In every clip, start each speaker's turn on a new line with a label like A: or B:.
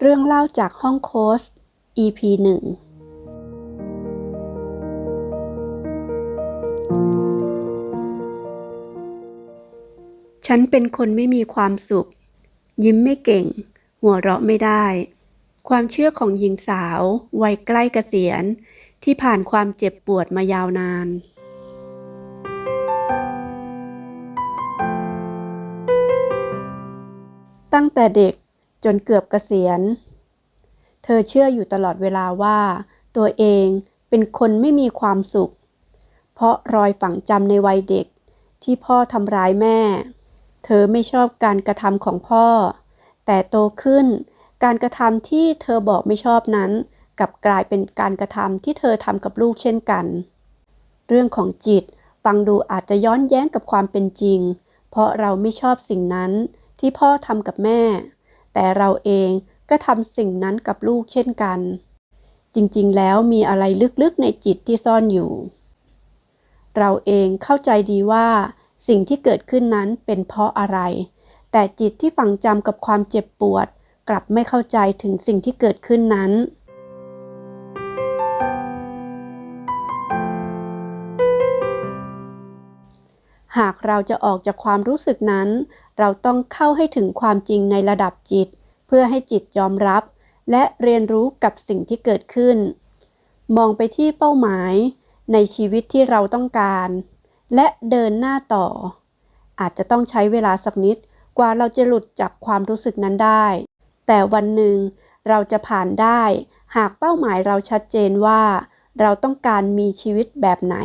A: เรื่องเล่าจากห้องโค้ช EP หนึ่งฉันเป็นคนไม่มีความสุข ยิ้มไม่เก่ง หัวเราะไม่ได้ ความเชื่อของหญิงสาว วัยใกล้เกษียณ ที่ผ่านความเจ็บปวดมายาวนานตั้งแต่เด็ก จนเกือบเกษียณ เธอเชื่ออยู่ตลอดเวลาว่า ตัวเองเป็นคนไม่มีความสุข เพราะรอยฝังจำในวัยเด็กที่พ่อทำร้ายแม่ เธอไม่ชอบการกระทำของพ่อ แต่โตขึ้น การกระทำที่เธอบอกไม่ชอบนั้นกลับกลายเป็นการกระทำที่เธอทำกับลูกเช่นกัน เรื่องของจิตฟังดูอาจจะย้อนแย้งกับความเป็นจริง เพราะเราไม่ชอบสิ่งนั้นที่พ่อทำกับแม่ แต่เราเองก็ทำสิ่งนั้นกับลูกเช่นกัน จริงๆ แล้วมีอะไรลึกๆในจิตที่ซ่อนอยู่ เราเองเข้าใจดีว่าสิ่งที่เกิดขึ้นนั้นเป็นเพราะอะไร แต่จิตที่ฝังจำกับความเจ็บปวด กลับไม่เข้าใจถึงสิ่งที่เกิดขึ้นนั้น หากเราจะออกจากความรู้สึกนั้น เราต้องเข้าให้ถึงความจริงในระดับจิต เพื่อให้จิตยอมรับ และเรียนรู้กับสิ่งที่เกิดขึ้น มองไปที่เป้าหมาย ในชีวิตที่เราต้องการ และเดินหน้าต่อ อาจจะต้องใช้เวลาสักนิดกว่าเราจะหลุดจากความรู้สึกนั้นได้ แต่วันหนึ่งเราจะผ่านได้ หากเป้าหมายเราชัดเจนว่า เราต้องการมีชีวิตแบบไหน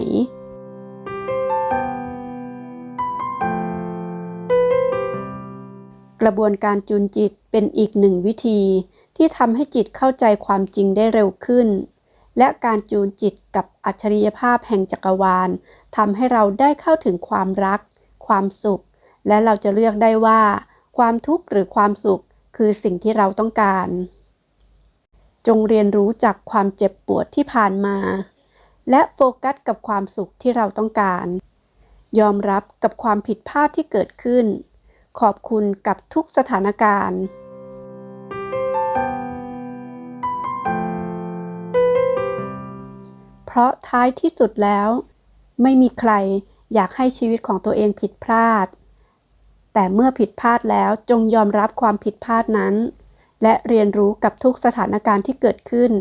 A: กระบวนการจูนจิตเป็นอีกหนึ่งวิธี ที่ทำให้จิตเข้าใจความจริงได้เร็วขึ้น และการจูนจิตกับอัจฉริยภาพแห่งจักรวาลทำให้เราได้เข้าถึงความรัก ความสุข และเราจะเลือกได้ว่า ความทุกข์หรือความสุข คือสิ่งที่เราต้องการ จงเรียนรู้จากความเจ็บปวดที่ผ่านมา และโฟกัสกับความสุขที่เราต้องการ ยอมรับกับความผิดพลาดที่เกิดขึ้น ขอบคุณกับทุกสถานการณ์เพราะท้ายที่สุดแล้ว ไม่มีใครอยากให้ชีวิตของตัวเองผิดพลาด แต่เมื่อผิดพลาดแล้วจงยอมรับความผิดพลาดนั้น และเรียนรู้กับทุกสถานการณ์ที่เกิดขึ้น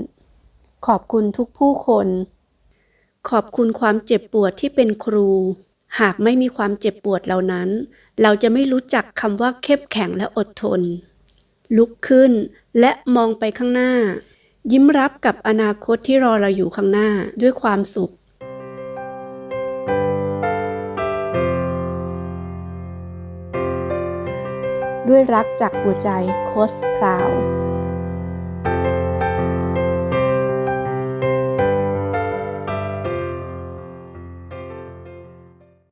A: ขอบคุณทุกผู้คน ขอบคุณความเจ็บปวดที่เป็นครู หากไม่มีความเจ็บปวดเหล่านั้น เราจะไม่รู้จักคำว่าเข้มแข็งและอดทน ลุกขึ้นและมองไปข้างหน้า ยิ้มรับกับอนาคตที่รอเราอยู่ข้างหน้าด้วยความสุขด้วยรักจากหัวใจโคสพราว